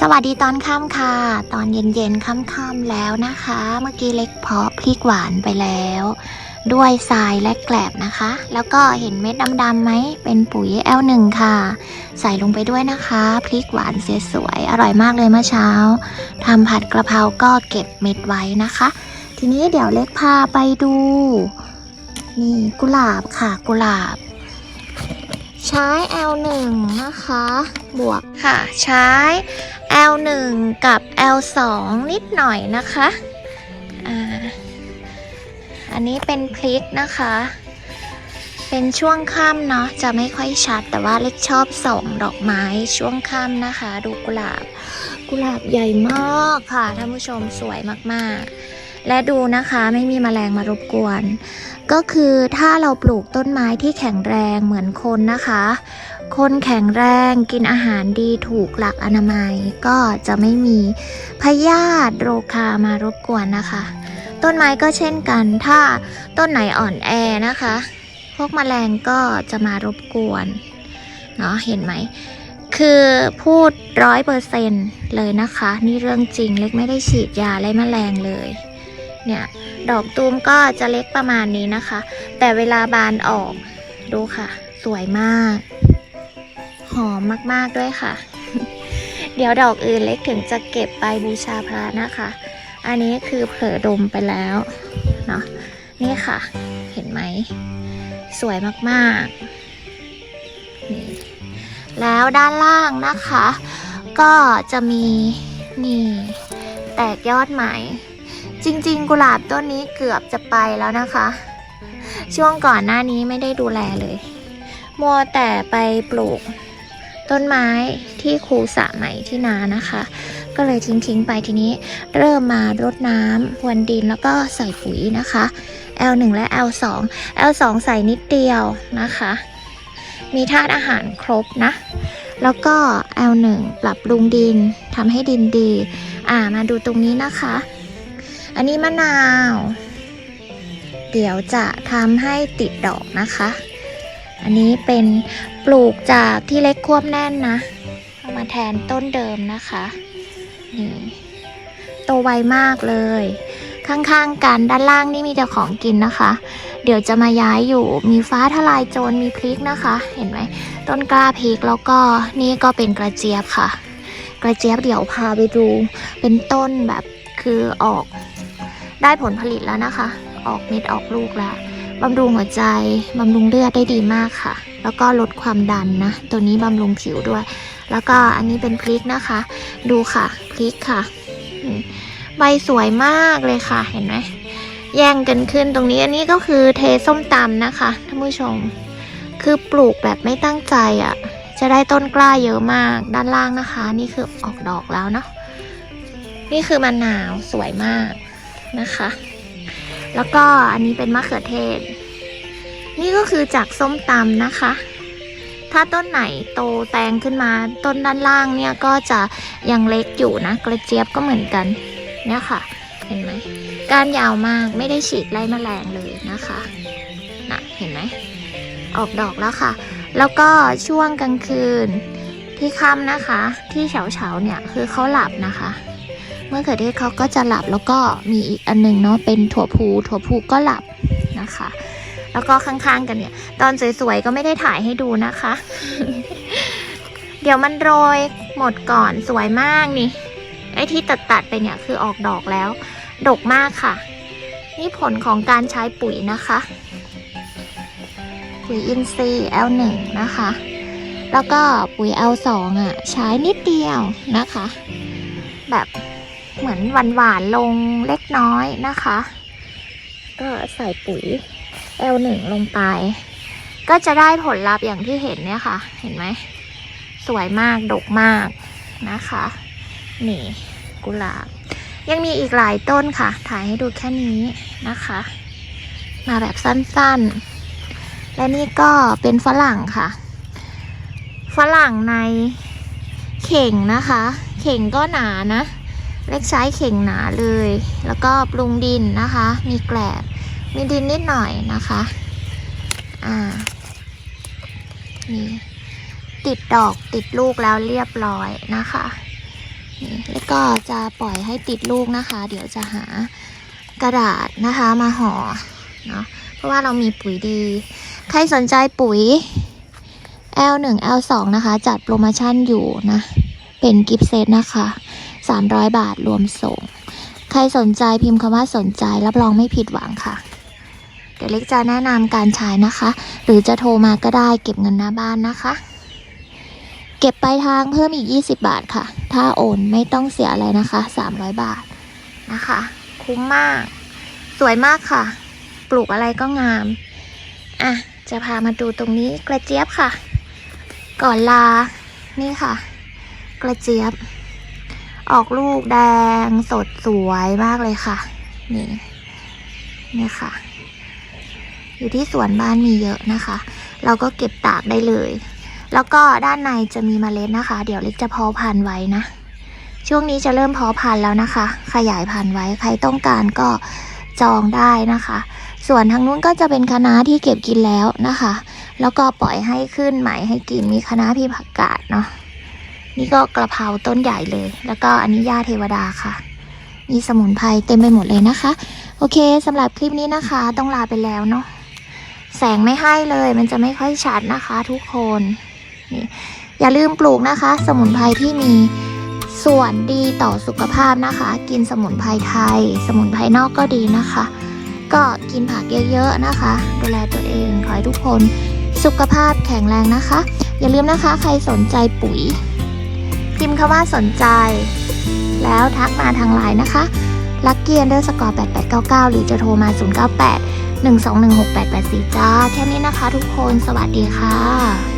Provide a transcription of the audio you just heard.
สวัสดีตอนค่ำค่ะ ตอนเย็นๆค่ำๆแล้วนะคะ เมื่อกี้เล็กเพาะพริกหวานไปแล้ว ด้วยทรายและแกลบนะคะ แล้วก็เห็นเม็ดดำๆไหม เป็นปุ๋ย L1 ค่ะ ใส่ลงไปด้วยนะคะพริกหวานสวยๆอร่อยมากเลยเมื่อเช้าทำผัดกระเพราก็เก็บเม็ดไว้นะคะ ทีนี้เดี๋ยวเล็กพาไปดู นี่กุหลาบค่ะกุหลาบ ใช้ L1 นะคะ บวกค่ะ ใช้ L1 กับ L2 นิดหน่อยนะคะอ่าอันนี้เป็นพลิกนะคะ เป็นช่วงค่ำเนาะจะไม่ค่อยชัด แต่ว่าเล็กชอบส่งดอกไม้ช่วงค่ำนะคะ ดูกุหลาบ กุหลาบใหญ่มากค่ะท่านผู้ชมสวยมากๆ และดูนะคะไม่มีแมลงมารบกวน ก็คือถ้าเราปลูกต้นไม้ที่แข็งแรงเหมือนคนนะคะ คนแข็งแรงกินอาหารดีถูกหลักอนามัย ก็จะไม่มีพยาธิโรคามารบกวนนะคะ ต้นไม้ก็เช่นกัน ถ้าต้นไหนอ่อนแอนะคะ พวกแมลงก็จะมารบกวนเนาะเห็นไหมคือพูดร้อยเปอร์เซนเลยนะคะ นี่เรื่องจริงเล็กไม่ได้ฉีดยาไล่แมลงเลย เนี่ย ดอกตูมก็จะเล็กประมาณนี้นะคะ แต่เวลาบานออกดูค่ะ สวยมาก หอมมากๆด้วยค่ะ เดี๋ยวดอกอื่นเล็กถึงจะเก็บไปบูชาพระนะคะ อันนี้คือเผลอดมไปแล้วเนาะนี่ค่ะ เห็นไหม สวยมากๆนี่แล้วด้านล่างนะคะ ก็จะมีนี่ แตกยอดใหม่ จริงๆ กุหลาบต้นนี้เกือบจะไปแล้วนะคะ ช่วงก่อนหน้านี้ไม่ได้ดูแลเลย มัวแต่ไปปลูกต้นไม้ที่คูสะใหม่ที่นานะคะ ก็เลยทิ้งๆไปทีนี้ เริ่มมารดน้ำพรวนดินแล้วก็ใส่ปุ๋ยนะคะ L1 และ L2 L2 ใส่นิดเดียวนะคะ มีธาตุอาหารครบนะ แล้วก็ L1 ปรับปรุงดินทำให้ดินดี อ่ามาดูตรงนี้นะคะ อันนี้มะนาว เดี๋ยวจะทำให้ติดดอกนะคะ อันนี้เป็นปลูกจากที่เล็กควบแน่นนะ เอามาแทนต้นเดิมนะคะ นี่โตไวมากเลย ข้างๆกันด้านล่างนี่มีแต่ของกินนะคะ เดี๋ยวจะมาย้ายอยู่มีฟ้าทลายโจรมีพริกนะคะ เห็นไหมต้นกล้าพริกแล้วก็นี่ก็เป็นกระเจี๊ยบค่ะ กระเจี๊ยบเดี๋ยวพาไปดู เป็นต้นแบบคือออก ได้ผลผลิตแล้วนะคะ ออกเม็ดออกลูกแล้วบำรุงหัวใจบำรุงเลือดได้ดีมากค่ะ แล้วก็ลดความดันนะ ตัวนี้บำรุงผิวด้วย แล้วก็อันนี้เป็นพริกนะคะ ดูค่ะพริกค่ะ ใบสวยมากเลยค่ะเห็นไหมแย่งกันขึ้นตรงนี้อันนี้ก็คือเทส้มตำนะคะท่านผู้ชม คือปลูกแบบไม่ตั้งใจอะ่ะ จะได้ต้นกล้าเยอะมากด้านล่างนะคะ นี่คือออกดอกแล้วเนาะนี่คือมะนาวสวยมาก นะคะ แล้วก็อันนี้เป็นมะเขือเทศ นี่ก็คือจากส้มตำนะคะ ถ้าต้นไหนโตแตงขึ้นมาต้นด้านล่างเนี่ยก็จะยังเล็กอยู่นะ กระเจี๊ยบก็เหมือนกันเนี่ยค่ะ เห็นไหมก้านยาวมากไม่ได้ฉีดไล่แมลงเลยนะคะนะเห็นไหมออกดอกแล้วค่ะ แล้วก็ช่วงกลางคืนที่ค่ำนะคะ ที่เฉาเฉาเนี่ยคือเขาหลับนะคะ มื่อเกิดเทศเขาก็จะหลับแล้วก็มีอีกอันหนึงเนาะเป็นถั่วพูถั่วพูก็หลับนะคะ แล้วก็ข้างๆกันเนี่ย ตอนสวยๆก็ไม่ได้ถ่ายให้ดูนะคะ เดี๋ยวมันโรยหมดก่อนสวยมากนี่ ไอ้ที่ตัดๆไปเนี่ยคือออกดอกแล้ว ดกมากค่ะ นี่ผลของการใช้ปุ๋ยนะคะ ปุ๋ยอินทรีย์ L1 นะคะ แล้วก็ปุ๋ย L2 อะ ใช้นิดเดียวนะคะ แบบ เหมือนหวานๆลงเล็กน้อยนะคะ ก็ใส่ปุ๋ย L1 ลงไป ก็จะได้ผลลัพธ์อย่างที่เห็นเนี่ยค่ะ เห็นไหม สวยมากดกมากนะคะ นี่กุหลาบ ยังมีอีกหลายต้นค่ะ ถ่ายให้ดูแค่นี้นะคะ มาแบบสั้นๆ และนี่ก็เป็นฝรั่งค่ะ ฝรั่งในเข่งนะคะ เข่งก็หนานะ เล็กใช้เข่งหนาเลย แล้วก็ปรุงดินนะคะ มีแกลบ มีดินนิดหน่อยนะคะ อ่า นี่ ติดดอกติดลูกแล้วเรียบร้อยนะคะนี่แล้วก็จะปล่อยให้ติดลูกนะคะ เดี๋ยวจะหากระดาษนะคะมาห่อเนาะ เพราะว่าเรามีปุ๋ยดี ใครสนใจปุ๋ย L1 L2 นะคะ จัดโปรโมชั่นอยู่นะ เป็นกิฟต์เซตนะคะ 300 บาทรวมส่ง ใครสนใจพิมพ์คำว่าสนใจรับรองไม่ผิดหวังค่ะ เดี๋ยวเล็กจะแนะนำการใช้นะคะ หรือจะโทรมาก็ได้เก็บเงินหน้าบ้านนะคะ เก็บปลายทางเพิ่มอีก 20 บาทค่ะ ถ้าโอนไม่ต้องเสียอะไรนะคะ 300 บาทนะคะ คุ้มมาก สวยมากค่ะ ปลูกอะไรก็งาม อะ จะพามาดูตรงนี้กระเจี๊ยบค่ะ ก่อนลา นี่ค่ะ กระเจี๊ยบ ออกลูกแดงสดสวยมากเลยค่ะ นี่นี่ค่ะ อยู่ที่สวนบ้านมีเยอะนะคะ เราก็เก็บตากได้เลย แล้วก็ด้านในจะมีเมล็ดนะคะ เดี๋ยวเล็กจะเพาะพันธุ์ไว้นะ ช่วงนี้จะเริ่มเพาะพันธุ์แล้วนะคะ ขยายพันธุ์ไว้ใครต้องการก็จองได้นะคะ ส่วนทางนู้นก็จะเป็นคะน้าที่เก็บกินแล้วนะคะ แล้วก็ปล่อยให้ขึ้นใหม่ให้กินมีคะน้าพี่ผักกาดเนาะ นี่ก็กระเพราต้นใหญ่เลย แล้วก็อันนี้ย่าเทวดาค่ะ มีสมุนไพรเต็มไปหมดเลยนะคะ โอเคสำหรับคลิปนี้นะคะ ต้องลาไปแล้วเนาะแสงไม่ให้เลย มันจะไม่ค่อยชัดนะคะ ทุกคนนี่อย่าลืมปลูกนะคะ สมุนไพรที่มีส่วนดีต่อสุขภาพนะคะ กินสมุนไพรไทย สมุนไพรนอกก็ดีนะคะ ก็กินผักเยอะๆนะคะ ดูแลตัวเองขอให้ทุกคน สุขภาพแข็งแรงนะคะ อย่าลืมนะคะ ใครสนใจปุ๋ย พิมพ์คำว่าสนใจ แล้วทักมาทางไลน์นะคะลัคกี้ u ันเดอร์สกอร์8899 หรือจะโทรมา 098 1216884 จ้า แค่นี้นะคะทุกคน สวัสดีค่ะ